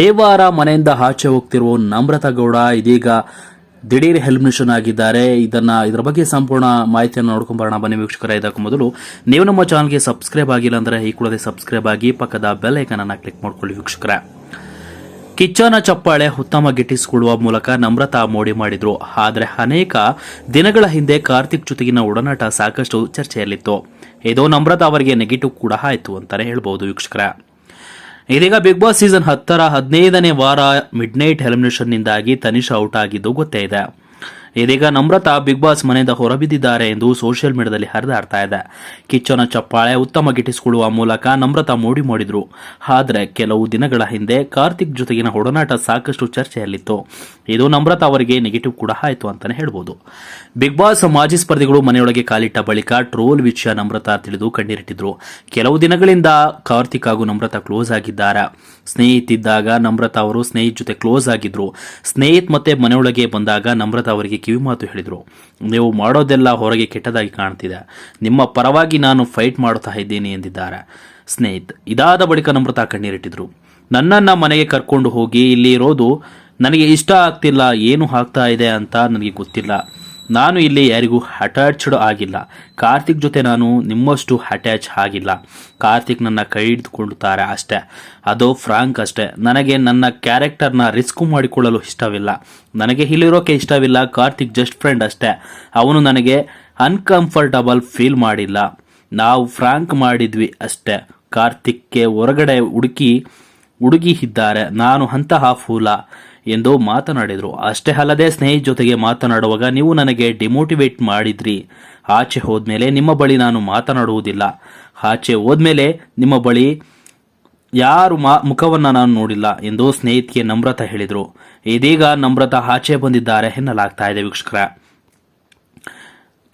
ದೇವಾರ ಮನೆಯಿಂದ ಆಚೆ ಹೋಗ್ತಿರುವ ನಮ್ರತಾ ಗೌಡ ಇದೀಗ ದಿಢೀರ್ ಹೆಲ್ಮಿನೇಷನ್ ಆಗಿದ್ದಾರೆ. ಇದನ್ನ, ಇದರ ಬಗ್ಗೆ ಸಂಪೂರ್ಣ ಮಾಹಿತಿಯನ್ನು ನೋಡ್ಕೊಂಡ್ ಬರೋಣ. ಬನ್ನಿ ವೀಕ್ಷಕರ, ಇದಕ್ಕೂ ಮೊದಲು ನೀವು ನಮ್ಮ ಚಾನಲ್ಗೆ ಸಬ್ಸ್ಕ್ರೈಬ್ ಆಗಿಲ್ಲ ಅಂದ್ರೆ ಈ ಕೂಡಲೇ ಸಬ್ಸ್ಕ್ರೈಬ್ ಆಗಿ ಪಕ್ಕದ ಬೆಲ್ ಐಕನ್ ಅನ್ನ ಕ್ಲಿಕ್ ಮಾಡ್ಕೊಳ್ಳಿ ವೀಕ್ಷಕರ. ಕಿಚ್ಚನ ಚಪ್ಪಾಳೆ ಉತ್ತಮ ಗಿಟ್ಟಿಸಿಕೊಳ್ಳುವ ಮೂಲಕ ನಮ್ರತಾ ಮೋಡಿ ಮಾಡಿದ್ರು. ಆದರೆ ಅನೇಕ ದಿನಗಳ ಹಿಂದೆ ಕಾರ್ತಿಕ್ ಜೊತೆಗಿನ ಒಡನಾಟ ಸಾಕಷ್ಟು ಚರ್ಚೆಯಲ್ಲಿತ್ತು. ಇದು ನಮ್ರತಾ ಅವರಿಗೆ ನೆಗೆಟಿವ್ ಕೂಡ ಆಯಿತು ಅಂತಲೇ ಹೇಳ್ಬಹುದು ವೀಕ್ಷಕರ. ಇದೀಗ ಬಿಗ್ ಬಾಸ್ ಸೀಸನ್ ಹತ್ತರ ಹದಿನೈದನೇ ವಾರ ಮಿಡ್ ನೈಟ್ ನಿಂದಾಗಿ ತನಿಷಾ ಔಟ್ ಆಗಿದ್ದು ಗೊತ್ತೇ ಇದೆ. ಇದೀಗ ನಮ್ರತಾ ಬಿಗ್ ಬಾಸ್ ಮನೆಯಿಂದ ಹೊರಬಿದ್ದಿದ್ದಾರೆ ಎಂದು ಸೋಷಿಯಲ್ ಮೀಡಿಯಾದಲ್ಲಿ ಹರಿದಾಡ್ತಾ ಇದೆ. ಕಿಚ್ಚನ ಚಪ್ಪಾಳೆ ಉತ್ತಮ ಗಿಟ್ಟಿಸಿಕೊಳ್ಳುವ ಮೂಲಕ ನಮ್ರತಾ ಮೋಡಿ ಮಾಡಿದ್ರು. ಆದರೆ ಕೆಲವು ದಿನಗಳ ಹಿಂದೆ ಕಾರ್ತಿಕ್ ಜೊತೆಗಿನ ಒಡನಾಟ ಸಾಕಷ್ಟು ಚರ್ಚೆಯಲ್ಲಿತ್ತು. ಇದು ನಮ್ರತಾ ಅವರಿಗೆ ನೆಗೆಟಿವ್ ಕೂಡ ಆಯಿತು ಅಂತಾನೆ ಹೇಳ್ಬೋದು. ಬಿಗ್ ಬಾಸ್ ಮಾಜಿ ಸ್ಪರ್ಧಿಗಳು ಮನೆಯೊಳಗೆ ಕಾಲಿಟ್ಟ ಬಳಿಕ ಟ್ರೋಲ್ ವಿಷಯ ನಮ್ರತಾ ತಿಳಿದು ಕಣ್ಣೀರಿಟ್ಟಿದ್ರು. ಕೆಲವು ದಿನಗಳಿಂದ ಕಾರ್ತಿಕ್ ಹಾಗೂ ನಮ್ರತಾ ಕ್ಲೋಸ್ ಆಗಿದ್ದಾರೆ. ಸ್ನೇಹಿತಿದ್ದಾಗ ನಮ್ರತಾ ಅವರು ಸ್ನೇಹಿತ ಜೊತೆ ಕ್ಲೋಸ್ ಆಗಿದ್ರು. ಸ್ನೇಹಿತ್ ಮತ್ತೆ ಮನೆಯೊಳಗೆ ಬಂದಾಗ ನಮ್ರತಾ ಅವರಿಗೆ ಕಿವಿ ಮಾತು ಹೇಳಿದ್ರು. ನೀವು ಮಾಡೋದೆಲ್ಲ ಹೊರಗೆ ಕೆಟ್ಟದಾಗಿ ಕಾಣ್ತಿದೆ. ನಿಮ್ಮ ಪರವಾಗಿ ನಾನು ಫೈಟ್ ಮಾಡುತ್ತಾ ಇದ್ದೀನಿ, ಎಂದಿದ್ದಾರೆ. ಸ್ನೇಹಿತ್, ಇದಾದ ಬಳಿಕ ನಮ್ರತಾ ಕಣ್ಣೀರಿಟ್ಟಿದ್ರು. ನನ್ನನ್ನು ಮನೆಗೆ ಕರ್ಕೊಂಡು ಹೋಗಿ ಇಲ್ಲಿ ಇರೋದು ನನಗೆ ಇಷ್ಟ ಆಗ್ತಿಲ್ಲ, ಏನು ಆಗ್ತಾ ಇದೆ ಅಂತ ನನಗೆ ಗೊತ್ತಿಲ್ಲ. ನಾನು ಇಲ್ಲಿ ಯಾರಿಗೂ ಅಟ್ಯಾಚ್ಡ್ ಆಗಿಲ್ಲ. ಕಾರ್ತಿಕ್ ಜೊತೆ ನಾನು ನಿಮ್ಮಷ್ಟು ಅಟ್ಯಾಚ್ ಆಗಿಲ್ಲ. ಕಾರ್ತಿಕ್ ನನ್ನ ಕೈ ಹಿಡಿದುಕೊಳ್ಳುತ್ತಾರೆ ಅಷ್ಟೇ. ಅದು ಫ್ರಾಂಕ್ ಅಷ್ಟೇ. ನನಗೆ ನನ್ನ ಕ್ಯಾರೆಕ್ಟರ್ನ ರಿಸ್ಕ್ ಮಾಡಿಕೊಳ್ಳಲು ಇಷ್ಟವಿಲ್ಲ. ನನಗೆ ಇಲ್ಲಿರೋಕೆ ಇಷ್ಟವಿಲ್ಲ. ಕಾರ್ತಿಕ್ ಜಸ್ಟ್ ಫ್ರೆಂಡ್ ಅಷ್ಟೇ. ಅವನು ನನಗೆ ಅನ್ಕಂಫರ್ಟಬಲ್ ಫೀಲ್ ಮಾಡಿಲ್ಲ. ನಾವು ಫ್ರಾಂಕ್ ಮಾಡಿದ್ವಿ ಅಷ್ಟೇ. ಕಾರ್ತಿಕ್ಗೆ ಹೊರಗಡೆ ಹುಡುಕಿ, ಹುಡುಗಿ ಇದ್ದಾರೆ. ನಾನು ಅಂತಹ ಫೂಲ ಎಂದು ಮಾತನಾಡಿದರು. ಅಷ್ಟೇ ಅಲ್ಲದೆ ಸ್ನೇಹಿತ ಜೊತೆಗೆ ಮಾತನಾಡುವಾಗ ನೀವು ನನಗೆ ಡಿಮೋಟಿವೇಟ್ ಮಾಡಿದ್ರಿ. ಆಚೆ ಹೋದ್ಮೇಲೆ ನಿಮ್ಮ ಬಳಿ ನಾನು ಮಾತನಾಡುವುದಿಲ್ಲ. ಆಚೆ ಹೋದ್ಮೇಲೆ ನಿಮ್ಮ ಬಳಿ ಯಾರು ಮಾ ಮುಖವನ್ನು ನಾನು ನೋಡಿಲ್ಲ ಎಂದು ಸ್ನೇಹಿತಿಗೆ ನಮ್ರತ ಹೇಳಿದರು. ಇದೀಗ ನಮ್ರತ ಆಚೆ ಬಂದಿದ್ದಾರೆ ಎನ್ನಲಾಗ್ತಾ ಇದೆ ವೀಕ್ಷಕರ.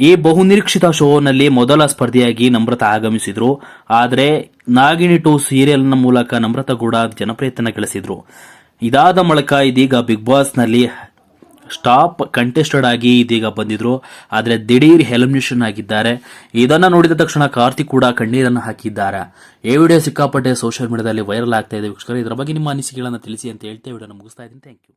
ಈ ಬಹುನಿರೀಕ್ಷಿತ ಶೋನಲ್ಲಿ ಮೊದಲ ಸ್ಪರ್ಧಿಯಾಗಿ ನಮ್ರತ ಆಗಮಿಸಿದ್ರು. ಆದರೆ ನಾಗಿಣಿ ಟು ಸೀರಿಯಲ್ನ ಮೂಲಕ ನಮ್ರತ ಕೂಡ ಜನಪ್ರಿಯತೆಯನ್ನು ಗಳಿಸಿದ್ರು. ಇದಾದ ಮೂಲಕ ಇದೀಗ ಬಿಗ್ ಬಾಸ್ನಲ್ಲಿ ಸ್ಟಾಪ್ ಕಂಟೆಸ್ಟೆಡ್ ಆಗಿ ಇದೀಗ ಬಂದಿದ್ರು. ಆದರೆ ದಿಢೀರ್ ಎಲಿಮಿನೇಷನ್ ಆಗಿದ್ದಾರೆ. ಇದನ್ನ ನೋಡಿದ ತಕ್ಷಣ ಕಾರ್ತಿಕ್ ಕೂಡ ಕಣ್ಣೀರನ್ನು ಹಾಕಿದ್ದಾರೆ. ಈ ವಿಡಿಯೋ ಸಿಕ್ಕಾಪಟ್ಟೆ ಸೋಷಿಯಲ್ ಮೀಡಿಯಾದಲ್ಲಿ ವೈರಲ್ ಆಗ್ತಾ ಇದೆ. ವೀಕ್ಷಕರು, ಇದರ ಬಗ್ಗೆ ನಿಮ್ಮ ಅನಿಸಿಕೆಗಳನ್ನು ತಿಳಿಸಿ ಅಂತ ಹೇಳ್ತೇವೆ ವಿಡಿಯೋನ ಮುಗಿಸ್ತಾ ಇದ್ದೀನಿ. Thank you